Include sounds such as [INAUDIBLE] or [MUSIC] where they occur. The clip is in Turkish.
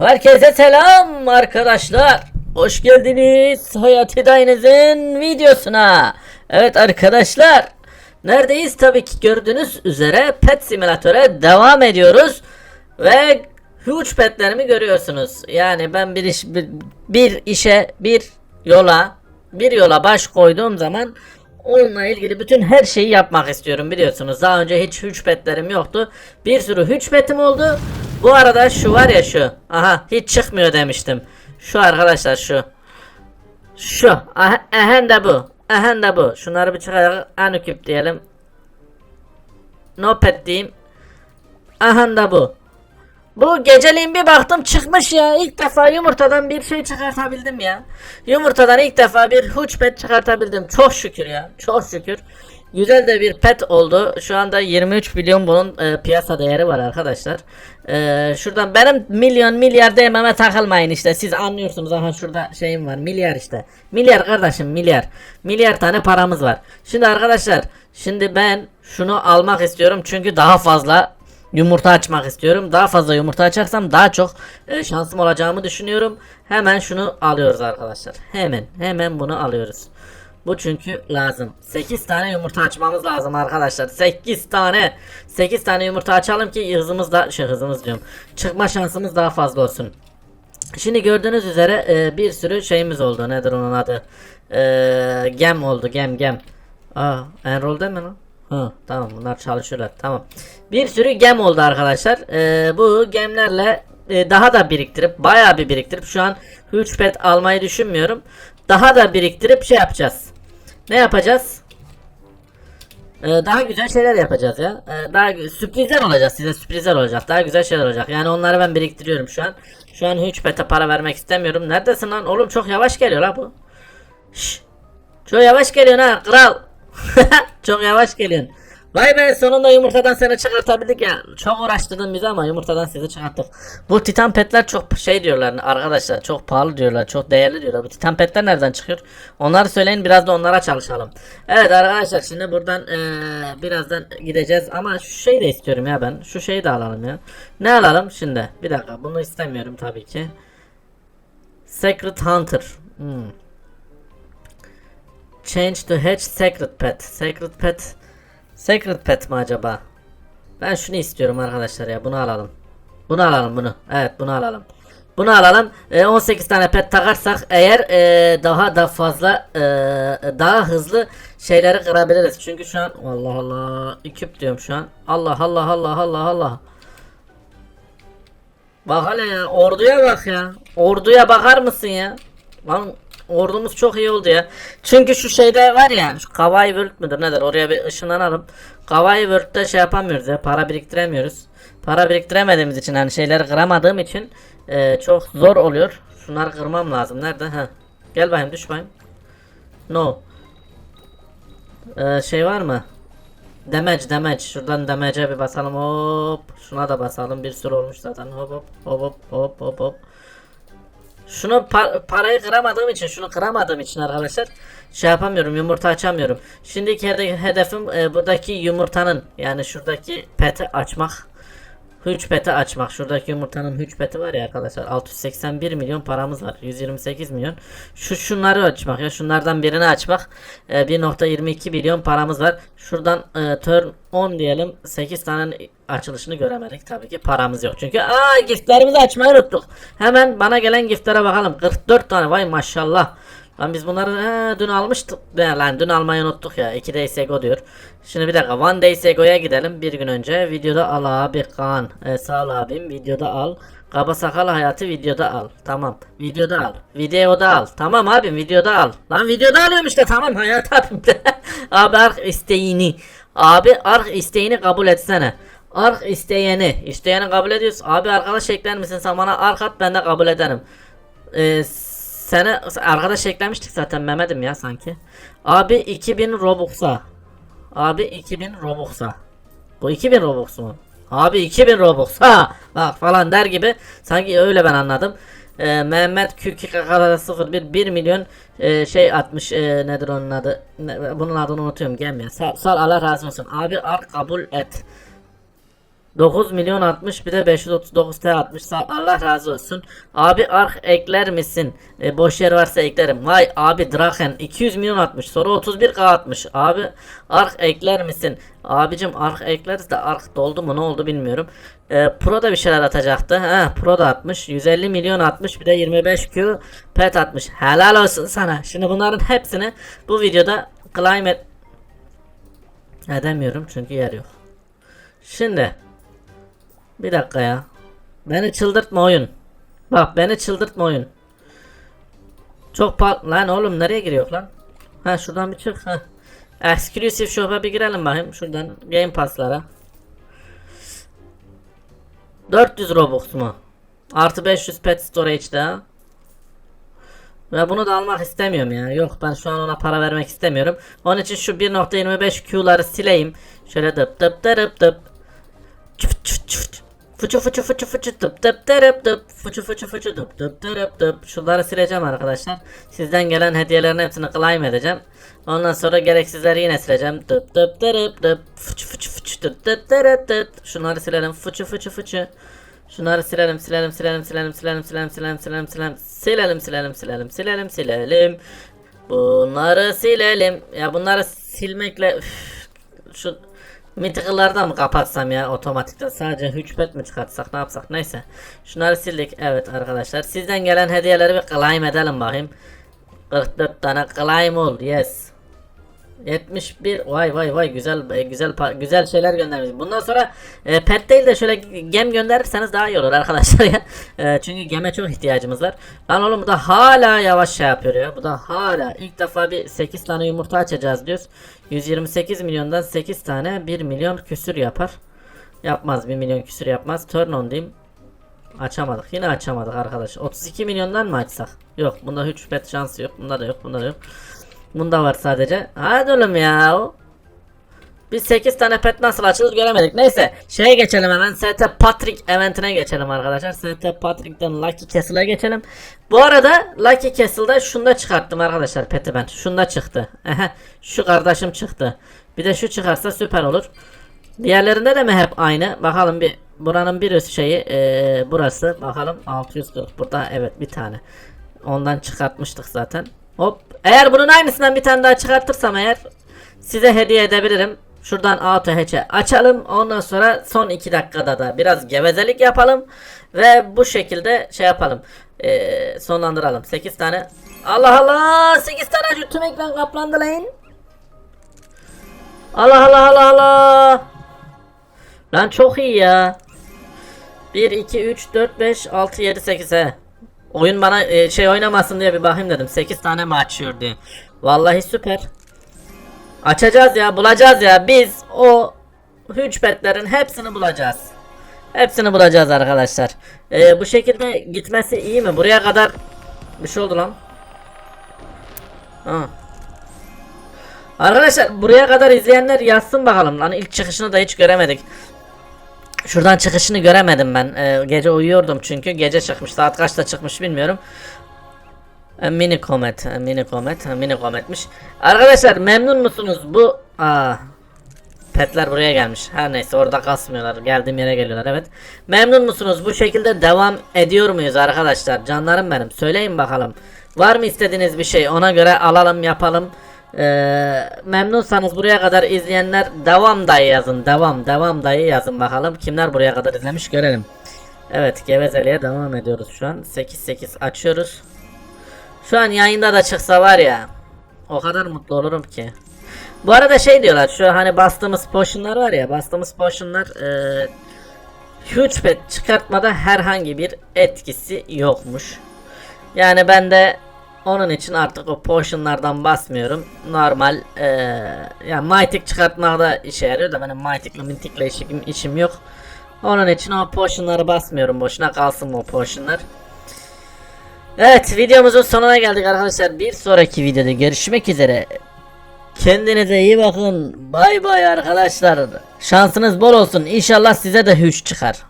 Herkese selam arkadaşlar. Hoş geldiniz Hayati Dainiz'in videosuna. Evet arkadaşlar. Neredeyiz? Tabii ki gördüğünüz üzere Pet Simülatör'e devam ediyoruz. Ve huge petlerimi görüyorsunuz. Yani ben bir iş bir, bir işe bir yola bir yola baş koyduğum zaman onunla ilgili bütün her şeyi yapmak istiyorum biliyorsunuz. Daha önce hiç huge petlerim yoktu. Bir sürü huge petim oldu. Bu arada şu var ya şu. Aha hiç çıkmıyor demiştim. Şu arkadaşlar şu. Şu. Aha, ehen de bu. Ehen de bu. Şunları bir çıkaralım. Anuküp diyelim. No pet diyeyim. Aha da bu. Bu geceliğin bir baktım çıkmış ya. İlk defa yumurtadan bir şey çıkartabildim ya. Yumurtadan ilk defa bir huç pet çıkartabildim. Çok şükür ya. Çok şükür. Güzel de bir pet oldu. Şu anda 23 milyon bunun e, piyasa değeri var arkadaşlar. E, şuradan benim milyon milyar dememe takılmayın işte. Siz anlıyorsunuz. Aha şurada şeyim var. Milyar işte. Milyar kardeşim milyar. Milyar tane paramız var. Şimdi arkadaşlar. Şimdi ben şunu almak istiyorum. Çünkü daha fazla yumurta açmak istiyorum. Daha fazla yumurta açarsam daha çok e, şansım olacağımı düşünüyorum. Hemen şunu alıyoruz arkadaşlar. Hemen hemen bunu alıyoruz. Bu çünkü lazım. 8 tane yumurta açmamız lazım arkadaşlar. 8 tane. 8 tane yumurta açalım ki hızımız da şey hızımız diyorum. Çıkma şansımız daha fazla olsun. Şimdi gördüğünüz üzere e, bir sürü şeyimiz oldu. Nedir onun adı? E, gem oldu. Gem gem. Aa, enroll değil mi lan? Hı, tamam bunlar çalışıyorlar. Tamam. Bir sürü gem oldu arkadaşlar. E, bu gemlerle e, daha da biriktirip bayağı bir biriktirip şu an 3 pet almayı düşünmüyorum. Daha da biriktirip şey yapacağız. Ne yapacağız? Ee, daha güzel şeyler yapacağız ya. Ee, daha sürprizler olacak size sürprizler olacak. Daha güzel şeyler olacak. Yani onları ben biriktiriyorum şu an. Şu an hiç pete para vermek istemiyorum. Neredesin lan? Oğlum çok yavaş geliyor la bu. Şş. Çok yavaş geliyorsun ha kral. [LAUGHS] çok yavaş geliyorsun. Vay be sonunda yumurtadan seni çıkartabildik ya. Çok uğraştırdın bizi ama yumurtadan sizi çıkarttık. Bu titan petler çok şey diyorlar arkadaşlar. Çok pahalı diyorlar. Çok değerli diyorlar. Bu titan petler nereden çıkıyor? Onları söyleyin biraz da onlara çalışalım. Evet arkadaşlar şimdi buradan eee, birazdan gideceğiz. Ama şu şeyi de istiyorum ya ben. Şu şeyi de alalım ya. Ne alalım şimdi? Bir dakika bunu istemiyorum tabii ki. Secret Hunter. Hmm. Change to hatch secret pet. Secret pet. Secret pet mi acaba? Ben şunu istiyorum arkadaşlar ya. Bunu alalım. Bunu alalım bunu. Evet bunu alalım. Bunu alalım. Ee, 18 tane pet takarsak eğer ee, daha da fazla ee, daha hızlı şeyleri kırabiliriz. Çünkü şu an Allah Allah ikip diyorum şu an. Allah Allah Allah Allah Allah. Bak hele ya orduya bak ya. Orduya bakar mısın ya? Lan ordumuz çok iyi oldu ya. Çünkü şu şeyde var ya şu Kavai World müdür nedir oraya bir ışınlanalım. Kavai World'de şey yapamıyoruz ya para biriktiremiyoruz. Para biriktiremediğimiz için hani şeyleri kıramadığım için e, çok zor oluyor. Şunları kırmam lazım. Nerede? Ha. Gel bakayım düş bakayım. No. Ee, şey var mı? Damage damage. Şuradan damage'e bir basalım. Hop. Şuna da basalım. Bir sürü olmuş zaten. Hop hop hop hop hop hop hop. Şunu pa- parayı kıramadığım için, şunu kıramadığım için arkadaşlar şey yapamıyorum, yumurta açamıyorum. Şimdiki hede- hedefim e, buradaki yumurtanın yani şuradaki peti açmak. Hüç peti açmak. Şuradaki yumurtanın hüç peti var ya arkadaşlar. 681 milyon paramız var. 128 milyon. Şu şunları açmak ya. Şunlardan birini açmak. E, 1.22 milyon paramız var. Şuradan e, turn 10 diyelim. 8 tane açılışını göremedik. Tabii ki paramız yok. Çünkü aa giftlerimizi açmayı unuttuk. Hemen bana gelen giftlere bakalım. 44 tane. Vay maşallah. Lan biz bunları he, dün almıştık. Ya lan dün almayı unuttuk ya. 2 days ago diyor. Şimdi bir dakika. One days ago'ya gidelim. Bir gün önce. Videoda al abi Kaan. E, sağ ol abim. Videoda al. Kaba sakal hayatı videoda al. Tamam. Videoda al. Videoda al. Tamam abim videoda al. Lan videoda alıyorum işte. Tamam hayat abim. [LAUGHS] abi ark isteğini. Abi ark isteğini kabul etsene. Ark isteyeni. İsteyeni kabul ediyorsun. Abi arkadaş ekler misin? Sen bana ark at ben de kabul ederim. Ee, seni arkadaş eklemiştik zaten Mehmet'im ya sanki. Abi 2000 Robux'a. Abi 2000 Robux'a. Bu 2000 Robux mu? Abi 2000 Robux ha bak falan der gibi sanki öyle ben anladım. Ee, Mehmet Kükü Kakara 01 1 milyon e, şey atmış e, nedir onun adı ne- bunun adını unutuyorum gelmiyor. Sal, sal Allah razı olsun abi ark kabul et. 9 milyon 60 bir de 539 T atmış. Allah razı olsun. Abi ark ekler misin? E, boş yer varsa eklerim. Vay abi Draken 200 milyon atmış. Sonra 31k atmış. Abi ark ekler misin? Abicim ark ekleriz de ark doldu mu ne oldu bilmiyorum. E, Pro da bir şeyler atacaktı. Ha Pro da atmış. 150 milyon atmış. Bir de 25 Q pet atmış. Helal olsun sana. Şimdi bunların hepsini bu videoda claim et edemiyorum çünkü yer yok. Şimdi bir dakika ya. Beni çıldırtma oyun. Bak beni çıldırtma oyun. Çok pa lan oğlum nereye giriyor lan? Ha şuradan bir çık ha. Exclusive shop'a bir girelim bakayım şuradan Game Pass'lara. 400 Robux mu? Artı 500 pet storage'da. Ve bunu da almak istemiyorum ya. Yok ben şu an ona para vermek istemiyorum. Onun için şu 1.25 Q'ları sileyim. Şöyle dıp dıp dıp dıp. Çıf çıf çıf. Fıçı fıçı fıçı fıçı tıp tıp tırıp tıp fıçı fıçı fıçı tıp tıp tırıp tıp Şunları sileceğim arkadaşlar Sizden gelen hediyelerin hepsini claim edeceğim Ondan sonra gereksizleri yine sileceğim Tıp tıp tırıp tıp fıçı fıçı fıçı tıp tıp tırıp tıp Şunları silelim fıçı fıçı fıçı Şunları silelim silelim silelim silelim silelim silelim silelim silelim silelim silelim silelim silelim silelim silelim Bunları silelim ya bunları silmekle üf, şu Mythical'lardan mı kapatsam ya otomatikten sadece hücbet mi çıkartsak ne yapsak? Neyse. Şunları sildik. Evet arkadaşlar. Sizden gelen hediyeleri bir claim edelim bakayım. 44 tane claim ol yes 71 vay vay vay güzel e, güzel güzel şeyler göndermiş. Bundan sonra e, pet değil de şöyle gem gönderirseniz daha iyi olur arkadaşlar ya. [LAUGHS] E, çünkü geme çok ihtiyacımız var. Lan oğlum bu da hala yavaş şey yapıyor ya. Bu da hala ilk defa bir 8 tane yumurta açacağız diyoruz. 128 milyondan 8 tane 1 milyon küsür yapar. Yapmaz 1 milyon küsür yapmaz. Turn on diyeyim. Açamadık. Yine açamadık arkadaş. 32 milyondan mı açsak? Yok. Bunda hiç pet şansı yok. Bunda da yok. Bunda da yok. Bunda var sadece. Hadi oğlum ya. Biz 8 tane pet nasıl açılır göremedik. Neyse şeye geçelim hemen. ST Patrick eventine geçelim arkadaşlar. ST Patrick'ten Lucky Castle'a geçelim. Bu arada Lucky Castle'da şunda çıkarttım arkadaşlar peti ben. Şunda çıktı. Şu kardeşim çıktı. Bir de şu çıkarsa süper olur. Diğerlerinde de mi hep aynı? Bakalım bir buranın bir üst şeyi eee, burası. Bakalım 640 burada evet bir tane. Ondan çıkartmıştık zaten. Hop. Eğer bunun aynısından bir tane daha çıkartırsam eğer size hediye edebilirim. Şuradan auto hatch'e açalım. Ondan sonra son 2 dakikada da biraz gevezelik yapalım. Ve bu şekilde şey yapalım. Eee, sonlandıralım. 8 tane. Allah Allah! 8 tane tüm ekran kaplandı lan. Allah Allah Allah Allah. Lan çok iyi ya. 1 2 3 4 5 6 7 8 he. Oyun bana e, şey oynamasın diye bir bakayım dedim. 8 tane mi açıyor diye. Vallahi süper. Açacağız ya, bulacağız ya. Biz o hücbetlerin hepsini bulacağız. Hepsini bulacağız arkadaşlar. E, bu şekilde gitmesi iyi mi? Buraya kadar bir şey oldu lan. Ha. Arkadaşlar buraya kadar izleyenler yazsın bakalım lan ilk çıkışını da hiç göremedik. Şuradan çıkışını göremedim ben. Ee, gece uyuyordum çünkü. Gece çıkmış. Saat kaçta çıkmış bilmiyorum. Ee, mini komet. ee, Mini komet. ee, Mini kometmiş. Arkadaşlar memnun musunuz bu? Aa. Petler buraya gelmiş. Her neyse orada kasmıyorlar. Geldiğim yere geliyorlar evet. Memnun musunuz? Bu şekilde devam ediyor muyuz arkadaşlar? Canlarım benim. Söyleyin bakalım. Var mı istediğiniz bir şey? Ona göre alalım yapalım. Ee, memnunsanız buraya kadar izleyenler devam dayı yazın. Devam devam dayı yazın bakalım. Kimler buraya kadar izlemiş görelim. Evet gevezeliğe devam ediyoruz şu an. 8-8 açıyoruz. Şu an yayında da çıksa var ya. O kadar mutlu olurum ki. Bu arada şey diyorlar şu hani bastığımız potionlar var ya bastığımız potionlar e, huge pet çıkartmada herhangi bir etkisi yokmuş. Yani ben de onun için artık o potionlardan basmıyorum. Normal e, yani Mythic çıkartmada işe yarıyor da benim Mythic'le Mythic'le işim, işim yok. Onun için o potionları basmıyorum boşuna kalsın o potionlar. Evet videomuzun sonuna geldik arkadaşlar. Bir sonraki videoda görüşmek üzere. Kendinize iyi bakın. Bay bay arkadaşlar. Şansınız bol olsun. İnşallah size de hüç çıkar.